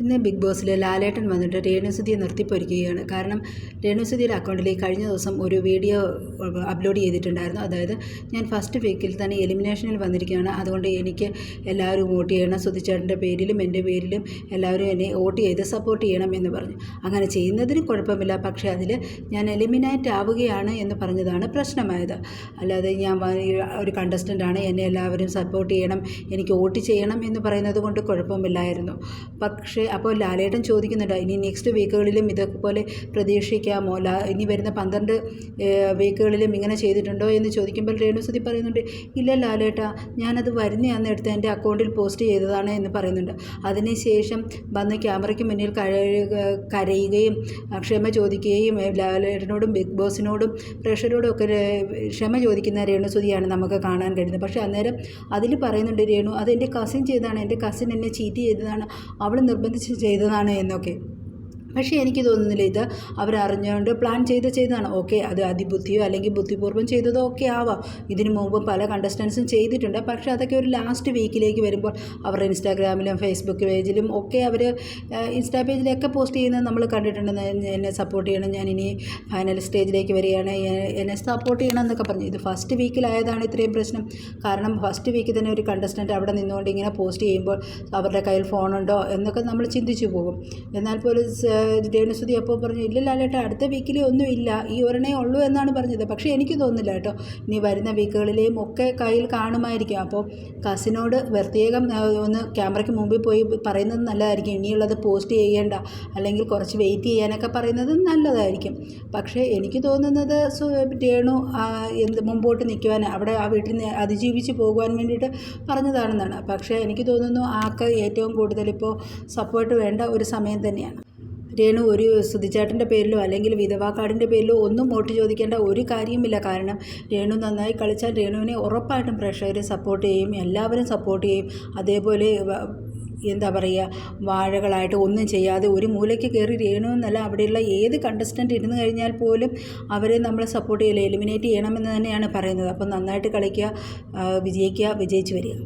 ഇന്ന് ബിഗ് ബോസിൽ ലാലേട്ടൻ വന്നിട്ട് രേണുസുതിയെ നിർത്തിപ്പൊരിക്കുകയാണ്. കാരണം രേണുസുതിയുടെ അക്കൗണ്ടിലേക്ക് കഴിഞ്ഞ ദിവസം ഒരു വീഡിയോ അപ്ലോഡ് ചെയ്തിട്ടുണ്ടായിരുന്നു. അതായത് ഞാൻ ഫസ്റ്റ് വീക്കിൽ തന്നെ എലിമിനേഷനിൽ വന്നിരിക്കുകയാണ്. അതുകൊണ്ട് എനിക്ക് എല്ലാവരും വോട്ട് ചെയ്യണം. സുധിച്ചേട്ടന്റെ പേരിലും എന്റെ പേരിലും എല്ലാവരും എന്നെ വോട്ട് ചെയ്ത് സപ്പോർട്ട് ചെയ്യണം എന്ന് പറഞ്ഞു. അങ്ങനെ ചെയ്യുന്നതിന് കുഴപ്പമില്ല. പക്ഷേ അതിൽ ഞാൻ എലിമിനേറ്റ് ആവുകയാണ് എന്ന് പറഞ്ഞതാണ് പ്രശ്നമായത്. അല്ലാതെ ഞാൻ ഒരു കണ്ടസ്റ്റന്റാണ്. എന്നെ എല്ലാവരും സപ്പോർട്ട് ചെയ്യണം. എനിക്ക് വോട്ട് ചെയ്യണം എന്ന് പറയുന്നത് കൊണ്ട് കുഴപ്പമില്ലായിരുന്നു. പക്ഷേ അപ്പോൾ ലാലേട്ടൻ ചോദിക്കുന്നുണ്ട് ഇനി നെക്സ്റ്റ് വീക്കുകളിലും ഇതേപോലെ പ്രതീക്ഷിക്കാമോ? ലാ ഇനി വരുന്ന പന്ത്രണ്ട് വീക്കുകളിലും ഇങ്ങനെ ചെയ്തിട്ടുണ്ടോ? എന്ന് ചോദിക്കുമ്പോൾ രേണുസുതി പറയുന്നുണ്ട് ഇല്ല ലാലേട്ട ഞാനത് വരുന്ന അന്ന് എടുത്ത് എന്റെ അക്കൗണ്ടിൽ പോസ്റ്റ് ചെയ്തതാണ് എന്ന് പറയുന്നുണ്ട്. അതിനുശേഷം വന്ന് ക്യാമറയ്ക്ക് മുന്നിൽ കരയുകയും ക്ഷമ ചോദിക്കുകയും ലാലേട്ടനോടും ബിഗ് ബോസിനോടും പ്രഷറോടും ഒക്കെ ക്ഷമ ചോദിക്കുന്ന രേണുസുതിയാണ് നമുക്ക് കാണാൻ കഴിയുന്നത്. പക്ഷേ അന്നേരം അതിൽ പറയുന്നുണ്ട് രേണു അത് എന്റെ കസിൻ ചെയ്തതാണ് എന്റെ കസിൻ എന്നെ ചീറ്റ് ചെയ്തതാണ്. അവൾ നിർബന്ധിച്ച് ചെയ്തതാണ് എന്നൊക്കെ. പക്ഷേ എനിക്ക് തോന്നുന്നില്ല ഇത് അവരറിഞ്ഞുകൊണ്ട് പ്ലാൻ ചെയ്ത് ചെയ്തതാണ്. ഓക്കെ അത് അതിബുദ്ധിയോ അല്ലെങ്കിൽ ബുദ്ധിപൂർവം ചെയ്തതോ ഒക്കെ ആവാം. ഇതിനു മുമ്പ് പല കണ്ടസ്റ്റൻസും ചെയ്തിട്ടുണ്ട്. പക്ഷേ അതൊക്കെ ഒരു ലാസ്റ്റ് വീക്കിലേക്ക് വരുമ്പോൾ അവരുടെ ഇൻസ്റ്റാഗ്രാമിലും ഫേസ്ബുക്ക് പേജിലും ഒക്കെ അവർ ഇൻസ്റ്റാ പേജിലൊക്കെ പോസ്റ്റ് ചെയ്യുന്നത് നമ്മൾ കണ്ടിട്ടുണ്ട് "ഞാൻ- എന്നെ സപ്പോർട്ട് ചെയ്യണം. ഞാൻ ഇനി ഫൈനൽ സ്റ്റേജിലേക്ക് വരികയാണ്. എന്നെ സപ്പോർട്ട് ചെയ്യണം എന്നൊക്കെ പറഞ്ഞു. ഇത് ഫസ്റ്റ് വീക്കിലായതാണ് ഇത്രയും പ്രശ്നം. കാരണം ഫസ്റ്റ് വീക്കിൽ തന്നെ ഒരു കണ്ടസ്റ്റന്റ് അവിടെ നിന്നുകൊണ്ട് ഇങ്ങനെ പോസ്റ്റ് ചെയ്യുമ്പോൾ അവരുടെ കയ്യിൽ ഫോണുണ്ടോ എന്നൊക്കെ നമ്മൾ ചിന്തിച്ചു പോകും. എന്നാൽ പോലും രേണുസുതി അപ്പോൾ പറഞ്ഞു ഇല്ല ലാലേട്ടാ അടുത്ത വീക്കിൽ ഒന്നും ഇല്ല. ഈ ഒരെണ്ണേ ഉള്ളൂ എന്നാണ് പറഞ്ഞത്. പക്ഷേ എനിക്ക് തോന്നുന്നില്ല കേട്ടോ. ഇനി വരുന്ന വീക്കുകളിലെയും ഒക്കെ കയ്യിൽ കാണുമായിരിക്കും. അപ്പോൾ കസിനോട് പ്രത്യേകം ഒന്ന് ക്യാമറയ്ക്ക് മുമ്പിൽ പോയി പറയുന്നത് നല്ലതായിരിക്കും. ഇനിയുള്ളത് പോസ്റ്റ് ചെയ്യേണ്ട. അല്ലെങ്കിൽ കുറച്ച് വെയിറ്റ് ചെയ്യാനൊക്കെ പറയുന്നത് നല്ലതായിരിക്കും. പക്ഷേ എനിക്ക് തോന്നുന്നത് രേണു എന്ത് മുമ്പോട്ട് നിൽക്കുവാൻ അവിടെ ആ വീട്ടിൽ നിന്ന് അതിജീവിച്ച് പോകുവാൻ വേണ്ടിയിട്ട് പറഞ്ഞതാണെന്നാണ്. പക്ഷേ എനിക്ക് തോന്നുന്നു ആൾക്ക് ഏറ്റവും കൂടുതൽ ഇപ്പോൾ സപ്പോർട്ട് വേണ്ട ഒരു സമയം തന്നെയാണ്. രേണു ഒരു സുധിച്ചേട്ടന്റെ പേരിലോ അല്ലെങ്കിൽ വിധവാ കാർഡിന്റെ പേരിലോ ഒന്നും വോട്ട് ചോദിക്കേണ്ട ഒരു കാര്യമില്ല കാരണം രേണു നന്നായി കളിച്ചാൽ രേണുവിനെ ഉറപ്പായിട്ടും പ്രേക്ഷകർ സപ്പോർട്ട് ചെയ്യും എല്ലാവരും സപ്പോർട്ട് ചെയ്യും. അതേപോലെ എന്താ പറയുക വാഴകളായിട്ട് ഒന്നും ചെയ്യാതെ ഒരു മൂലയ്ക്ക് കയറി രേണു എന്നല്ല അവിടെയുള്ള ഏത് കണ്ടസ്റ്റന്റ് ഇരുന്ന് കഴിഞ്ഞാൽ പോലും അവരെ നമ്മൾ സപ്പോർട്ട് ചെയ്യില്ല എലിമിനേറ്റ് ചെയ്യണമെന്ന് തന്നെയാണ് പറയുന്നത്. അപ്പം നന്നായിട്ട് കളിക്കുക വിജയിക്കുക വിജയിച്ച് വരിക.